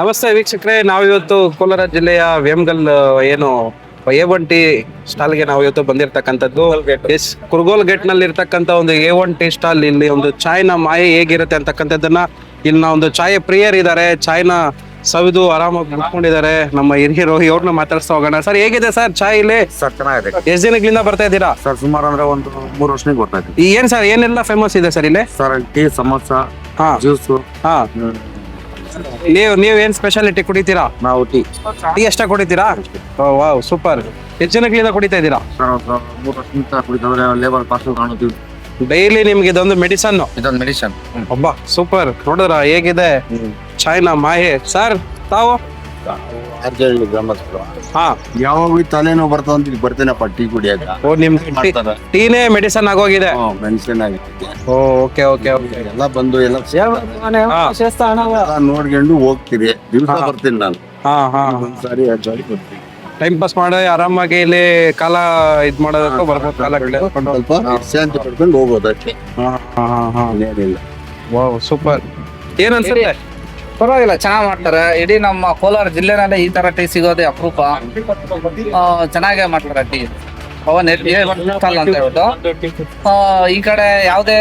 ನಮಸ್ತೆ ವೀಕ್ಷಕರೇ ನಾವಿವತ್ತು ಕೋಲಾರ ಜಿಲ್ಲೆಯ ವೇಮಗಲ್ ಏನು ಎ ಒನ್ ಟಿ ಸ್ಟಾಲ್ಗೆ ನಾವು ಇವತ್ತು ಬಂದಿರತಕ್ಕಂಥದ್ದು. ಎಸ್ ಕುರ್ಗೋಲ್ ಗೇಟ್ನಲ್ಲಿ ಇರ್ತಕ್ಕಂಥ ಒಂದು ಎ ಒನ್ ಟಿ ಸ್ಟಾಲ್. ಇಲ್ಲಿ ಒಂದು ಚಾಯ್ನ ಮಾಯೆ ಹೇಗಿರುತ್ತೆ ಅಂತಕ್ಕಂಥದ್ದನ್ನ ಇಲ್ಲಿ ನಾವು ಒಂದು ಚಾಯ್ ಪ್ರಿಯರ್ ಇದ್ದಾರೆ. ಚಾಯ್ನ ಸವಿದು ಆರಾಮಾಗಿ ಮುಟ್ಕೊಂಡಿದ್ದಾರೆ ನಮ್ಮ ಹಿರಿಯರು. ಇವ್ರನ್ನ ಮಾತಾಡ್ಸ್ತಾ ಹೋಗೋಣ. ಸರ್ ಹೇಗಿದೆ ಸರ್ ಚಾಯ್ ಇಲ್ಲಿ? ಸರ್ ಚೆನ್ನಾಗಿದೆ. ಎಷ್ಟು ದಿನಗಳಿಂದ ಬರ್ತಾ ಇದ್ದೀರಾ? ಸರ್ ಸುಮಾರು ಅಂದ್ರೆ ಒಂದು ಮೂರು ವರ್ಷ ಬರ್ತಾ ಇದ್ದೀನಿ. ಏನ್ ಸರ್ ಏನೆಲ್ಲ ಫೇಮಸ್ ಇದೆ ಸರ್ ಇಲ್ಲಿ? ಸರ್ ಟೀ ಸಮೋಸ ಹಾ. ಜ್ಯೂಸು ಹಾ. ನೀವು ನೀವು ಏನ್ ಸ್ಪೆಷಾಲಿಟಿ ಕುಡಿತೀರಾ? ನಾವು ಟೀ. ಟೀ ಎಷ್ಟ ಕುಡಿತೀರಾ? Wow super. ಎಷ್ಟು ಜನಗಳಿಂದ ಕುಡಿತಾ ಇದ್ದೀರಾ? ಮೂರು ವರ್ಷದಿಂದ ಕುಡಿತಂದ್ರೆ ಲೇಬರ್ ಪಾಸ್ ಕಾಣುತ್ತೀವಿ ಡೈಲಿ ನಿಮ್ಗೆ ಇದೊಂದು ಮೆಡಿಸನ್ ಇದೊಂದು ಮೆಡಿಸನ್ ಒಬ್ಬ ಸೂಪರ್. ನೋಡಿದ್ರ ಹೇಗಿದೆ? ಚೈನಾ ಮಾಹೆ ಸರ್ ತಾವು? ಅರ್ಜಳ್ಳಿ ಗ್ರಾಮಸ್ಥರು ಹಾ. ಯಾವಾಗ ತಲೆನೋವು ಬರ್ತದ ಅಂತ ಇಲ್ಲಿ ಬರ್ತೇನಪ್ಪ ಟೀ ಕುಡಿಯಕ ಓ ನಿಮ್ ಟೀನೇ ಮೆಡಿಸನ್ ಆಗೋಗಿದೆ. ಮೆಡಿಸಿನ್ ಆಗಿ ಓ ಓಕೆ ಓಕೆ ಓಕೆ. ಎಲ್ಲ ಬಂದು ಎಲ್ಲ ಎಲ್ಲ ನೋಡ್ಕೊಂಡು ಹೋಗ್ತೀರಿ. ದಿವಸ ಬರ್ತೀನಿ ನಾನು. ಹಾ ಹಾ ಒಂದ್ಸಾರಿ ಎರಡ್ ಸಾರಿ ಬರ್ತೀನಿ. ಟೈಮ್ ಪಾಸ್ ಮಾಡಿ ಆರಾಮಾಗಿ ಇಲ್ಲಿ ಕಾಲ ಇದ್ ಮಾಡೋದಕ್ಕೂ ಬರ್ಬೋದು ಕಾಲ ಕಳೆದ್ಕೊಂಡು ಸ್ವಲ್ಪ ಶಾಂತಿ ಪಡ್ಕೊಂಡು ಹೋಗ್ಬೋದು ಅಷ್ಟೇ. ಹಾ ಹಾ ಹಾ ಹಾ. ಇನ್ನೇನಿಲ್ಲ ವಾವ್ ಸೂಪರ್. ಏನ್ ಅನ್ಸುತ್ತೆ? ಪರವಾಗಿಲ್ಲ ಚೆನ್ನಾಗಿ ಮಾಡ್ತಾರೆ. ಇಡೀ ನಮ್ಮ ಕೋಲಾರ ಜಿಲ್ಲೆನಲ್ಲೇ ಈ ತರ ಟೀ ಸಿಗೋದೇ ಅಪರೂಪ. ಆ, ಚೆನ್ನಾಗೇ ಮಾಡ್ತಾರೆ ಟೀ. ಪವನ್ ಸ್ಟಾಲ್ ಅಂತ ಹೇಳ್ಬಿಟ್ಟು ಈ ಕಡೆ ಯಾವುದೇ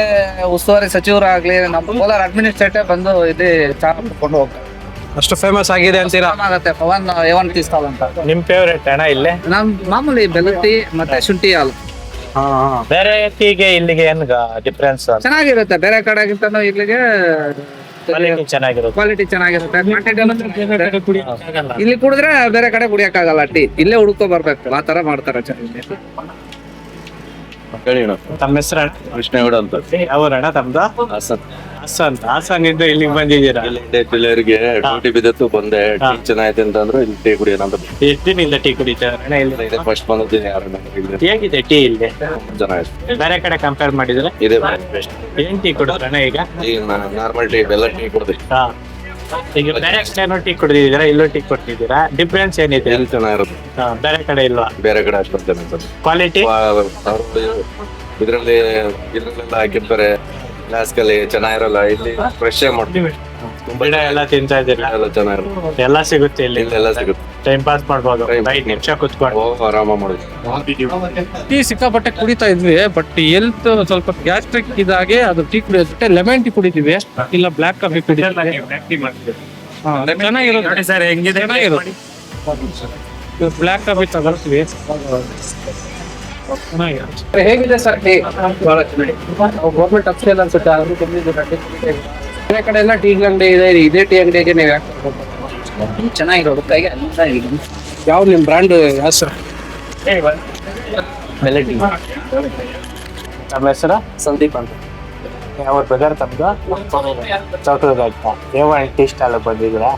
ಉಸ್ತುವಾರಿ ಸಚಿವರಾಗ್ಲಿ ನಮ್ಮ ಕೋಲಾರ ಅಡ್ಮಿನಿಸ್ಟ್ರೇಟರ್ ಬಂದು ಇಲ್ಲಿ ಚಾ ಕೊಂಡು ಹೋಗ್ತಾರೆ. ಅಷ್ಟು ಫೇಮಸ್ ಆಗಿದೆ ಅಂತೀರಾ? ಆಗುತ್ತೆ. Pavan A one tea stall ಅಂತ. ನಿಮ್ ಫೇವ್ರೇಟ್ ಅಣ್ಣ ಇಲ್ಲೇ? ನಮ್ ಮಾಮೂಲಿ ಬೆಲ್ಲ ಟೀ ಮತ್ತೆ ಶುಂಠಿ ಹಾಲು. ಹಾ ಹಾ. ಬೇರೆ ಟೀಗೆ ಇಲ್ಲಿಗೆ ಏನ್ ಡಿಫ್ರೆನ್ಸ್ ಚೆನ್ನಾಗಿರುತ್ತೆ. ಬೇರೆ ಕಡೆಗಿಂತನೂ ಇಲ್ಲಿಗೆ ಕ್ವಾಲಿಟಿ ಚೆನ್ನಾಗಿರುತ್ತೆ. ಕ್ವಾಲಿಟಿ ಇಲ್ಲಿ ಕುಡಿದ್ರೆ ಬೇರೆ ಕಡೆ ಕುಡಿಯಕ್ಕಾಗಲ್ಲ ಟೀ ಇಲ್ಲೇ ಹುಡ್ಕೊ ಬರ್ಬೇಕು ಆ ತರ ಮಾಡ್ತಾರೆ ಚೆನ್ನಾಗಿ ತಮ್ಮ ಹೆಸರು ಕೃಷ್ಣಗೌಡ ಅಂತ. ತಮ್ದು? ಹಾಸನ್ ಹಾಸನ್. ಹಾಸನ್ ಇಂದ ಇಲ್ಲಿಗೆ ಬಂದಿದ್ದೀರಾ? ಇಲ್ಲಿ ಪಿಲ್ಲರ್ಗೆ ಡ್ಯೂಟಿ ಬಿದ್ದತ್ತು ಬಂದೆ. ಟೀ ಚೆನ್ನಾಗೈತೆ ಅಂತಂದ್ರೆ ಇಲ್ಲಿ ಟೀ ಕುಡಿಯೋಣ ಅಂತ ಎಷ್ಟು ದಿನದಿಂದ ಟೀ ಕುಡಿತಾ ಇಲ್ಲ? ಇದೆ ಫಸ್ಟ್ ಬಂದಿದ್ದೀನಿ ಯಾರು ಇಲ್ಲಿ. ಹೇಗಿದೆ ಟೀ ಇಲ್ಲಿ? ಚೆನ್ನಾಗಿದೆ. ಬೇರೆ ಕಡೆ ಕಂಪೇರ್ ಮಾಡಿದ್ರೆ? ಇದೆ ಬೆಸ್ಟ್. ಏನ್ ಟೀ ಕುಡಿದ್ರಣ್ಣ ಈಗ? ಈಗ ನಾರ್ಮಲ್ ಟೀ ಬೆಲ್ಲ ಟೀ ಕುಡ್ದೆ. ಈಗ ಬೇರೆ ಕಡೆ ಟೀ ಕುಡಿದಿದ್ದೀರಾ? ಇಲ್ಲೂ ಟೀ ಕೊಡ್ತಿದ್ದೀರಾ ಡಿಫ್ರೆನ್ಸ್ ಏನಿದೆ? ಎಲ್ಲಿ ಚೆನ್ನಾಗಿರುತ್ತೆ ಬೇರೆ ಕಡೆ ಇಲ್ವಾ? ಬೇರೆ ಕಡೆ ಅಷ್ಟು ಕ್ವಾಲಿಟಿ ಇದರಲ್ಲಿ ಇದರಲ್ಲೆಲ್ಲ ಹಾಕಿರ್ತಾರೆ. ಗ್ಲಾಸ್ಗಲ್ಲಿ ಚೆನ್ನಾಗಿರಲ್ಲ ಇಲ್ಲಿ ಫ್ರೆಶ್ ಆಗಿ ಮಾಡ್ತೀವಿ. ಗಿಡ ಎಲ್ಲ ತಿಂತಾ ಇದ್ದೀರಾ? ಎಲ್ಲ ಚೆನ್ನಾಗಿರುತ್ತೆ. ಎಲ್ಲ ಸಿಗುತ್ತೆ ಇಲ್ಲಿ? ಎಲ್ಲ ಸಿಗುತ್ತೆ. ಟೈಮ್ ಪಾಸ್ ಮಾಡ್ಬೋದು. ಐದು ನಿಮಿಷ ಕುತ್ಕೊಂಡು. ಆರಾಮ ಮಾಡೋದು ಟೀ ಸಿಕ್ಕಾಪಟ್ಟೆ ಕುಡಿತಾ ಇದ್ವಿ ಬಟ್ ಹೆಲ್ತ್ ಸ್ವಲ್ಪ ಗ್ಯಾಸ್ಟ್ರಿಕ್ ಇದಾಗೆ ಅದು ಟೀ ಕುಡಿಯೋದಕ್ಕೆ ಲೆಮನ್ ಟೀ ಕುಡಿತೀವಿ. ಇಲ್ಲ ಬ್ಲಾಕ್ ಕಾಫಿ ಕುಡಿತೀವಿ. ಹಾ, ಚೆನ್ನಾಗಿರುತ್ತೆ. ಸರ್ ಹೆಂಗಿದೆ? ಬ್ಲಾಕ್ ಕಾಫಿ ತಗೊಳ್ತೀವಿ. ಹೇಗಿದೆ ಸರ್? ಟೀ ಬಹಳ ಚೆನ್ನಾಗಿ ಗೌರ್ಮೆಂಟ್ ಅಫ್ಸಿಯಲ್ ಅನ್ಸುತ್ತೆ ಆದ್ರೂ ಕಮ್ಮಿ. ಬೇರೆ ಕಡೆ ಎಲ್ಲ ಟೀ ಅಂಗಡಿ ಇದೆ ಇದೇ ಟೀ ಅಂಗಡಿಗೆ ನೀವು ಯಾಕೆ ಚೆನ್ನಾಗಿರೋದು ಕೈಗೆ ಯಾವ ನಿಮ್ಮ ಬ್ರ್ಯಾಂಡ್ ಹೆಸರು ಮೆಲಡಿ ನಮ್ಮ ಹೆಸರು? ಸಂದೀಪ್ ಅಂತ. ಯಾವ ಬ್ರದರ್ ತಮ್ದು? ಚೌಟೂರಾಯ್ತ ಏವನ್ ಟೀ ಸ್ಟಾಲ್ ಬಂದಿದ್ದೀರಾ?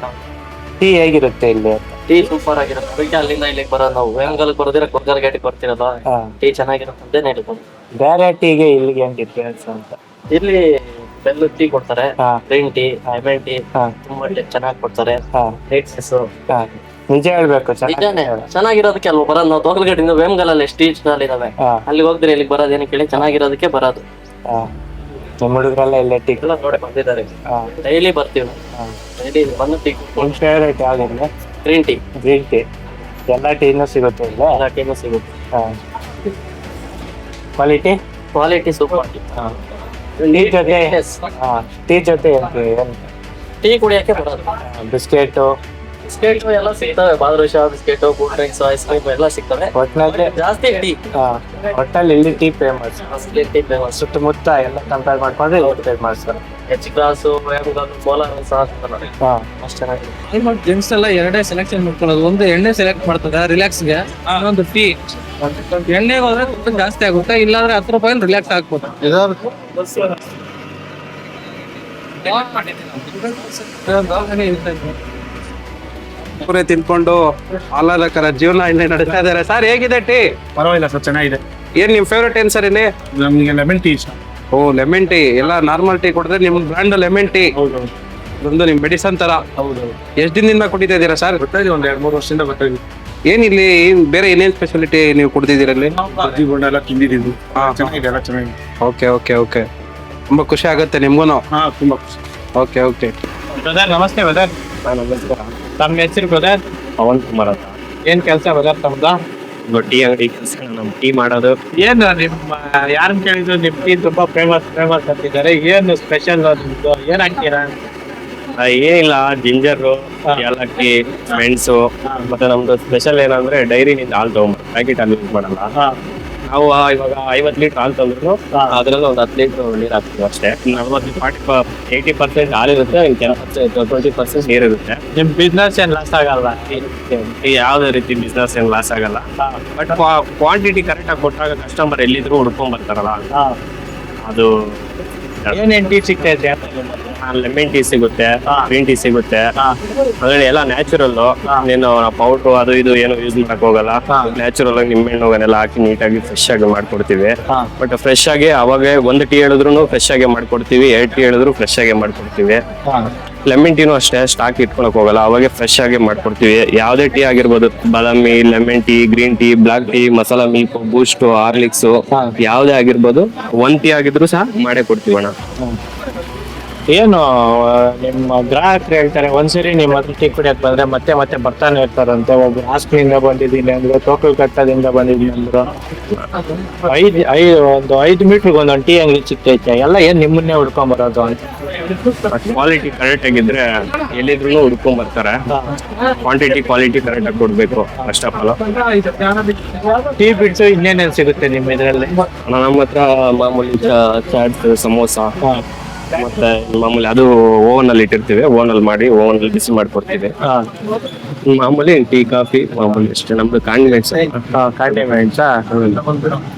ಟೀ ಹೇಗಿರುತ್ತೆ ಇಲ್ಲಿ? ಟೀ ಸೂಪರ್ ಆಗಿರುತ್ತೆ. ಅದಕ್ಕೆ ಅಲ್ಲಿಂದ ಇಲ್ಲಿಗೆ ಬರೋದು ನಾವು. ವೇಮಗಲ್ಗೆ ಬರೋದಿರ ಕೊರ್ಗಲ್ ಗೇಟಿಗೆ ಬರ್ತಿರೋದು. ಹಾ. ಟೀ ಚೆನ್ನಾಗಿರುತ್ತೆ ಅಂತ ಹೇಳ್ಬೋದು. ಬೇರೆ ಟೀಗೆ ಇಲ್ಲಿಗೆ ಏನ್ ಡಿಫ್ರೆನ್ಸ್ ಅಂತ? ಇಲ್ಲಿ ಬೆಲ್ಲ ಟೀ ಕೊಡ್ತಾರೆ. ಹಾ. ಗ್ರೀನ್ ಟೀ ಲೆಮನ್ ಟೀ ಹಾ. ತುಂಬಾ ಚೆನ್ನಾಗಿ ಕೊಡ್ತಾರೆ. ಹಾ, ರೇಟ್ಸಸ್ ಹಾ. ನಿಜ ಹೇಳ್ಬೇಕು ನಿಜಾನೇ. ಚೆನ್ನಾಗಿ ಚೆನ್ನಾಗಿರೋದಕ್ಕೆ ಅಲ್ವಾ ಬರೋದು? ನಾವು ತೋಗಲ್ಗೇಟಿಂದ ವೇಮಗಲಲ್ಲಿ ಸ್ಟೀಚ್ ಸ್ಟಾಲ್ ಇದಾವೆ. ಹಾ, ಅಲ್ಲಿ ಹೋಗ್ತಾರೆ ಇಲ್ಲಿಗೆ ಬರೋದು ಕೇಳಿ ಚೆನ್ನಾಗಿರೋದಕ್ಕೆ ಬರೋದು. ಹಾ. ನಿಮ್ಮ ಹುಡುಗರೆಲ್ಲ ಇಲ್ಲೇ ಟೀ ಎಲ್ಲ ನೋಡಿ ಬಂದಿದ್ದಾರೆ. ಡೈಲಿ ಬರ್ತೀವಿ. ಡೈಲಿ ಬಂದು ಟೀ ನಿಮ್ ಫೇವ್ರೇಟ್ ಯಾವ್ದಿಲ್ಲ ಗ್ರೀನ್ ಟೀ ಗ್ರೀನ್ ಟೀ ಎಲ್ಲ ಟೀನು ಸಿಗುತ್ತೆ ಇಲ್ಲ? ಎಲ್ಲ ಟೀನು ಸಿಗುತ್ತೆ. ಕ್ವಾಲಿಟಿ ಕ್ವಾಲಿಟಿ ಸೂಪರ್ ಟೀ ಜೊತೆ? ಹಾಂ. ಟೀ ಜೊತೆ ಟೀ ಕುಡಿಯೋಕ್ಕೆ ಬರೋದು ಬಿಸ್ಕೆಟು ಬಿಸ್ಕೆಟ್ ಎಲ್ಲ ಸಿಗ್ತವೆ. ಬಾದ್ರೂಷ biscuit cool drinks ice cream ಎಲ್ಲ ಸಿಗ್ತವೆ. ಒಟ್ಟಿನಲ್ಲಿ ಜಾಸ್ತಿ ಟೀ ಒಟ್ಟಲ್ಲಿ ಇಲ್ಲಿ ಟೀ ಫೇಮಸ್ ಟೀ ಫೇಮಸ್ ಸುತ್ತಮುತ್ತ ಎಲ್ಲ ಕಂಪೇರ್ ಮಾಡ್ಕೊಂಡ್ರೆ ಇಲ್ಲಿ ಫೇಮಸ್ ಹೆಚ್ ಕ್ಲಾಸು ಕೋಲಾರ ಸಹ ಅಷ್ಟು ಹಾ. ಅಷ್ಟ್ ಚೆನ್ನಾಗಿದೆ. ಆಲ್ಮೋಸ್ಟ್ ಜೆಂಟ್ಸ್ ಎಲ್ಲ ಎರಡೇ ಸೆಲೆಕ್ಷನ್ ಮಾಡ್ಕೊಳ್ಳೋದು. ಒಂದು ಎಣ್ಣೆ ಸೆಲೆಕ್ಟ್ ಮಾಡ್ತಾರೆ ರಿಲ್ಯಾಕ್ಸ್ಗೆ ಇನ್ನೊಂದು ಟೀ ಎಣ್ಣೆಗೆ ಹೋದ್ರೆ ತುಂಬ ಜಾಸ್ತಿ ಆಗುತ್ತೆ. ಇಲ್ಲಾಂದ್ರೆ ಹತ್ತು ರೂಪಾಯಿ ರಿಲ್ಯಾಕ್ಸ್ ಆಗ್ಬೋದು. ಪೂರೆ ತಿನ್ಕೊಂಡು ಆಹ್ಲಾದಕರ ಜೀವನ ಇಲ್ಲಿ ನಡೀತಾ ಇದಾರೆ ಸರ್ ಹೇಗಿದೆ ಟೀ? ಪರವಾಗಿಲ್ಲ ಸರ್ ಚೆನ್ನಾಗಿದೆ. ಏನ್ ನಿಮ್ ಫೇವ್ರೇಟ್ ಏನ್ ಸರ್ ಇಲ್ಲಿ? ನಮಗೆ lemon tea sir oh lemon tea ಎಲ್ಲ ನಾರ್ಮಲ್ ಟೀ ಕೊಡಿದ್ರೆ ನಿಮ್ ಬ್ರ್ಯಾಂಡ್ ಲೆಮನ್ ಟೀ ಹೌದು ಒಂದು ನಿಮ್ ಮೆಡಿಸನ್ ತರ. ಹೌದು ಎಷ್ಟ್ ದಿನದಿಂದ ಕುಡಿತಾ ಇದ್ದೀರಾ ಸರ್? ಗೊತ್ತಾಗಿದೆ ಒಂದ್ ಎರಡ್ ಮೂರು ವರ್ಷದಿಂದ ಗೊತ್ತಾಗಿದೆ ಏನ್ ಇಲ್ಲಿ ಏನ್ ಬೇರೆ ಏನೇನ್ ಸ್ಪೆಷಾಲಿಟಿ ನೀವು ಕೊಡ್ತಿದ್ದೀರಲ್ಲಿ ಇಲ್ಲಿ? ಬಜ್ಜಿ ಬೋಂಡ ಎಲ್ಲ ತಿಂದಿದ್ದು. ಚೆನ್ನಾಗಿದೆ ಎಲ್ಲ ಚೆನ್ನಾಗಿದೆ. Okay okay okay. ತುಂಬಾ ಖುಷಿ ಆಗುತ್ತೆ ನಿಮ್ಗೂ ಹಾ ತುಂಬಾ ಖುಷಿ. Okay okay. ಬ್ರದರ್ ನಮಸ್ತೆ ಬ್ರದರ್ ತಮ್ಮ ಹೆಸರು ಬ್ರದರ್ ಪವನ್ ಕುಮಾರ್ ಅಂತ. ಏನ್ ಕೆಲಸ ಬ್ರದರ್ ತಮ್ದು? ಒಂದು ಟೀ ಅಂಗಡಿ ಕೆಲಸ ನಮ್ ಟೀ ಮಾಡೋದು. ಏನು ನಿಮ್ಮ ಯಾರನ್ನ ಕೇಳಿದ್ರು ನಿಮ್ ಟೀ ತುಂಬಾ ಫೇಮಸ್ ಫೇಮಸ್ ಅಂತಿದ್ದಾರೆ. ಏನು ಸ್ಪೆಷಲ್ ನಿಮ್ದು? ಏನ್ ಹಾಕ್ತೀರಾ? ಆ, ಏನಿಲ್ಲ ಜಿಂಜರು ಏಲಕ್ಕಿ ಮೆಣಸು ಮತ್ತೆ ನಮ್ದು ಸ್ಪೆಷಲ್ ಏನಂದ್ರೆ ಡೈರಿನಿಂದ ಹಾಲು ತಗೊಂಬ ಪ್ಯಾಕೆಟ್ ಅಲ್ಲಿ ಯೂಸ್ ಮಾಡಲ್ಲ. ನಾವು ಇವಾಗ ಐವತ್ತು ಲೀಟರ್ ಹಾಲು ತಂದ್ರು ಅದ್ರಲ್ಲಿ ಒಂದು ಹತ್ತು ಲೀಟರ್ ನೀರು ಹಾಕ್ತೀವಿ ಅಷ್ಟೇ. ನಲ್ವತ್ತು ಫಾರ್ಟಿ ಏಯ್ಟಿ ಪರ್ಸೆಂಟ್ ಹಾಲು ಇರುತ್ತೆ ಟೆನ್ ಪರ್ಸೆಂಟ್ ಟ್ವೆಂಟಿ ಪರ್ಸೆಂಟ್ ನೀರು ಇರುತ್ತೆ. ನಿಮ್ ಬಿಸ್ನೆಸ್ ಏನ್ ಲಾಸ್ ಆಗಲ್ಲ ಯಾವ್ದೇ ರೀತಿ ಬಿಸ್ನೆಸ್ ಏನ್ ಲಾಸ್ ಆಗಲ್ಲ. ಬಟ್ ಕ್ವಾಂಟಿಟಿ ಕರೆಕ್ಟಾಗಿ ಕೊಟ್ಟಾಗ ಕಸ್ಟಮರ್ ಎಲ್ಲಿದ್ರು ಹುಡ್ಕೊಂಡ್ ಬರ್ತಾರಲ್ಲ. ಅದು ಏನೇನ್ ಟೀ ಸಿಗ್ತೈತೆ ಲೆಮನ್ ಟೀ ಸಿಗುತ್ತೆ ಗ್ರೀನ್ ಟೀ ಸಿಗುತ್ತೆ. ಅದ್ರಲ್ಲಿ ಎಲ್ಲ ನ್ಯಾಚುರಲ್ ನೀನು ಪೌಡ್ರು ಅದು ಇದು ಏನು ಯೂಸ್ ಮಾಡಕ್ ಹೋಗಲ್ಲ. ನ್ಯಾಚುರಲ್ ಆಗಿ ನಿಂಬೆಹಣ್ಣು ಅವನ್ನೆಲ್ಲ ಹಾಕಿ ನೀಟಾಗಿ ಫ್ರೆಶ್ ಆಗಿ ಮಾಡ್ಕೊಡ್ತೀವಿ. ಬಟ್ ಫ್ರೆಶ್ ಆಗಿ ಅವಾಗ ಒಂದ್ ಟೀ ಹೇಳಿದ್ರು ಫ್ರೆಶ್ ಆಗಿ ಮಾಡ್ಕೊಡ್ತೀವಿ ಎರಡು ಟೀ ಹೇಳಿದ್ರು ಫ್ರೆಶ್ ಆಗಿ ಮಾಡ್ಕೊಡ್ತೀವಿ. ಲೆಮನ್ ಟೀನು ಅಷ್ಟೇ ಸ್ಟಾಕ್ ಇಟ್ಕೊಳಕ್ ಹೋಗಲ್ಲ. ಅವಾಗೆ ಫ್ರೆಶ್ ಆಗಿ ಮಾಡ್ಕೊಡ್ತೀವಿ. ಯಾವುದೇ ಟೀ ಆಗಿರ್ಬೋದು ಬಾದಾಮಿ lemon tea green tea black tea masala milk Boost Horlicks ಯಾವುದೇ ಆಗಿರ್ಬೋದು ಒಂದ್ ಟೀ ಆಗಿದ್ರು ಸಹ ಮಾಡೇ ಕೊಡ್ತೀವಿ ಅಣ್ಣ. ಏನು ನಿಮ್ಮ ಗ್ರಾಹಕರು ಹೇಳ್ತಾರೆ ಒಂದ್ಸರಿ ನಿಮ್ಮ ಹತ್ರ ಟೀ ಕುಡಿಯಕ್ ಬಂದ್ರೆ ಮತ್ತೆ ಮತ್ತೆ ಬರ್ತಾನೆ ಇರ್ತಾರಂತೆ. ಒಬ್ಬ ಹಾಸ್ಟೆಲಿಂದ ಬಂದಿದ್ದೀನಿ ಅಂದ್ರು ತೋಕಲ್ ಕಟ್ಟದಿಂದ ಬಂದಿದ್ದೀನಿ ಅಂದ್ರು. ಐದು ಐದು ಒಂದು ಐದು ಮೀಟರ್ಗೆ ಒಂದೊಂದು ಟೀ ಅಂಗಡಿ ಚಿಕ್ಕೈತೆ. ಎಲ್ಲ ಏನ್ ನಿಮ್ಮನ್ನೇ ಹುಡ್ಕೊಂಡ್ ಬರೋದು ಅಂತ. ಕ್ವಾಲಿಟಿ ಕರೆಕ್ಟ್ ಆಗಿದ್ರೆ ಎಲ್ಲಿದ್ರು ಹುಡ್ಕೊಂಡ್ ಬರ್ತಾರೆ. ಕ್ವಾಂಟಿಟಿ ಕ್ವಾಲಿಟಿ ಕರೆಕ್ಟ್ ಆಗಿ ಕೊಡ್ಬೇಕು first of all tea bits ಇನ್ನೇನೇನ್ ಸಿಗುತ್ತೆ ನಿಮ್ಮ ಇದರಲ್ಲಿ ನಮ್ಮ ಹತ್ರ ಮಾಮೂಲಿ ಚಾಟ್ಸ್ ಸಮೋಸ ಮತ್ತೆ ಮಾಮೂಲಿ ಅದು ಓವನ್ ಅಲ್ಲಿ ಇಟ್ಟಿರ್ತೀವಿ ಓವನ್ ಅಲ್ಲಿ ಮಾಡಿ ಓವನ್ ಅಲ್ಲಿ ಬಿಸಿ ಮಾಡ್ಕೊಡ್ತೀವಿ. ಮಾಮೂಲಿ ಟೀ ಕಾಫಿ ಮಾಮೂಲಿ ಅಷ್ಟೇ. ನಮ್ದು ಕಾಂಡಿಮೆಂಟ್ಸ್ ಕಾಂಡಿಮೆಂಟ್ಸ್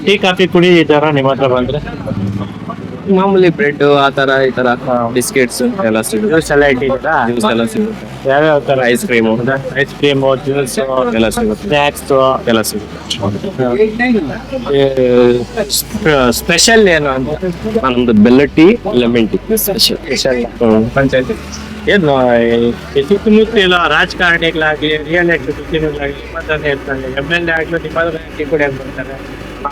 ಟೀ ಕಾಫಿ ಕುಡಿದಿದ್ದಾರ ನಿಮ್ಮ ಹತ್ರ ಬಂದ್ರೆ? ಮಾಮೂಲಿ ಬ್ರೆಡ್ ಆ ತರ ಈ ತರ ಬಿಸ್ಕೆಟ್ಸ್ ಎಲ್ಲ ಸಿಗುತ್ತೆ. ಜ್ಯೂಸ್ ಎಲ್ಲ ಇಟ್ಟಿದ್ದೀರಾ? ಜ್ಯೂಸ್ ಎಲ್ಲ ಸಿಗುತ್ತೆ. ಯಾವ್ಯಾವ ತರ? Ice cream ice cream juice ಎಲ್ಲ ಸಿಗುತ್ತೆ. ಸ್ನ್ಯಾಕ್ಸ್ ಎಲ್ಲ ಸಿಗುತ್ತೆ. ಸ್ಪೆಷಲ್ ಏನು ಅಂತ? ನಮ್ದು ಬೆಲ್ಲ ಟೀ ಲೆಮನ್ ಟೀ ಸ್ಪೆಷಲ್ ಪಂಚಾಯತಿ. ಏನು ಈ ಇಲ್ಲ ರಾಜಕಾರಣಿಗಳಾಗ್ಲಿ ರಿಯಲ್ ಎಸ್ಟೇಟ್ಗಳಾಗ್ಲಿ ಆಗಲಿ ಇರ್ತಾರೆ ಎಂ ಎಲ್ ಎ ಆಗ್ಲಿ ನಿಮ್ಮದ್ರ ಕೂಡ ಏನ್ ಬರ್ತಾರೆ.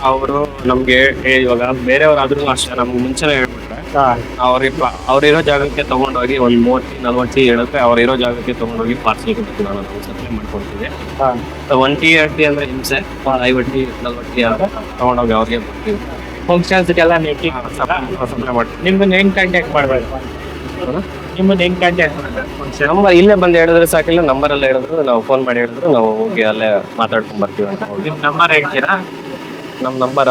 ಅವರು ನಮ್ಗೆ ಇವಾಗ ಬೇರೆಯವರಾದ್ರೂ ಅಷ್ಟೇ ನಮ್ಗೆ ಮುಂಚೆನೆ ಹೇಳ್ಬಿಟ್ರೆ ಅವ್ರ ಅವ್ರಿರೋ ಜಾಗಕ್ಕೆ ತಗೊಂಡೋಗಿ ಒಂದ್ ಮೂವತ್ತಿ ನಲ್ವತ್ತಿ ಹೇಳಿದ್ರೆ ಅವ್ರಿರೋ ಜಾಗಕ್ಕೆ ತಗೊಂಡೋಗಿ ಪಾರ್ಸಲ್ ಕೊಡ್ತೀವಿ ನಾನು ನಾವು ಸಪ್ಲೈ ಮಾಡ್ಕೊಡ್ತೀವಿ ಒನ್ ಟಿ ಎರಡು ಟಿ ಅಂದ್ರೆ ಹಿಂಸೆ ಐವತ್ತಿ ನಲ್ವತ್ತಿ ತಗೊಂಡೋಗಿ ಅವ್ರಿಗೆ ಬರ್ತೀವಿ ಫಂಕ್ಷನ್ಸ್ಗೆಲ್ಲ ಸಪ್ಲೈ ಮಾಡ್ತೀವಿ ನಿಮ್ಮನ್ನ ಹೆಂಗ್ ಕಾಂಟ್ಯಾಕ್ಟ್ ಮಾಡ್ಬೇಕು? ನಿಮ್ಮನ್ನ ಹೆಂಗ್ ಕಾಂಟ್ಯಾಕ್ಟ್ ಮಾಡ್ಬೇಕು? ನಂಬರ್ ಇಲ್ಲೇ ಬಂದು ಹೇಳಿದ್ರೆ ಸಾಕಿಲ್ಲ ನಂಬರ್ ಎಲ್ಲ ಹೇಳಿದ್ರು ನಾವು ಫೋನ್ ಮಾಡಿ ಹೇಳಿದ್ರು ನಾವು ಹೋಗಿ ಅಲ್ಲೇ ಮಾತಾಡ್ಕೊಂಡ್ ಬರ್ತೀವಿ ಅಂತ. ನಂಬರ್ ಹೇಳ್ತೀರಾ? ನಮ್ಮ number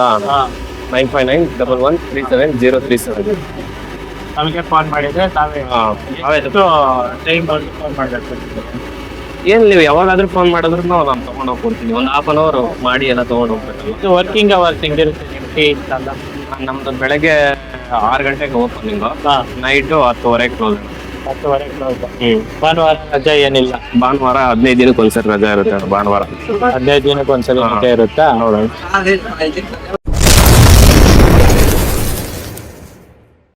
nine five nine double one three seven zero three seven. ನಮಗೆ ಫೋನ್ ಮಾಡಿದ್ರೆ ತಾವೇ ಎಷ್ಟು ಟೈಮ್ ಫೋನ್ ಮಾಡ್ಬೇಕು ಏನು ನೀವು ಯಾವಾಗಾದ್ರೂ ಫೋನ್ ಮಾಡಿದ್ರು ನಾವು ನಾನು ತೊಗೊಂಡು ಹೋಗ್ಕೊಡ್ತೀನಿ ಒಂದು ಹಾಫ್ ಅನ್ ಅವರ್ ಮಾಡಿ ಎಲ್ಲ ತೊಗೊಂಡು ಹೋಗ್ಬೇಕಲ್ಲ ಇದು ವರ್ಕಿಂಗ್ ಅವರ್ಸ್ ಹೆಂಗಿರುತ್ತೆ ನಿಮ್ಮ ಟೀ ಅಂತ ನಮ್ದು ಬೆಳಗ್ಗೆ ಆರು ಗಂಟೆಗೆ ಓಪನಿಂಗ್ ನೈಟು ಹತ್ತುವರೆಗೆ ಕ್ಲೋಸ್ ಹತ್ತುವರೆ ಕ್ಲೋಸ್. ಹ್ಮ್. ಭಾನುವಾರ ರಜೆ ಏನಿಲ್ಲ. ಭಾನುವಾರ ಹದಿನೈದು ದಿನಕ್ಕೆ ಒಂದ್ಸರಿ ರಜಾ ಇರುತ್ತೆ ಭಾನುವಾರ. ಹದಿನೈದು ದಿನಕ್ಕೆ ಒಂದ್ಸಲ ರಜೆ ಇರುತ್ತಾ? ನೋಡೋಣ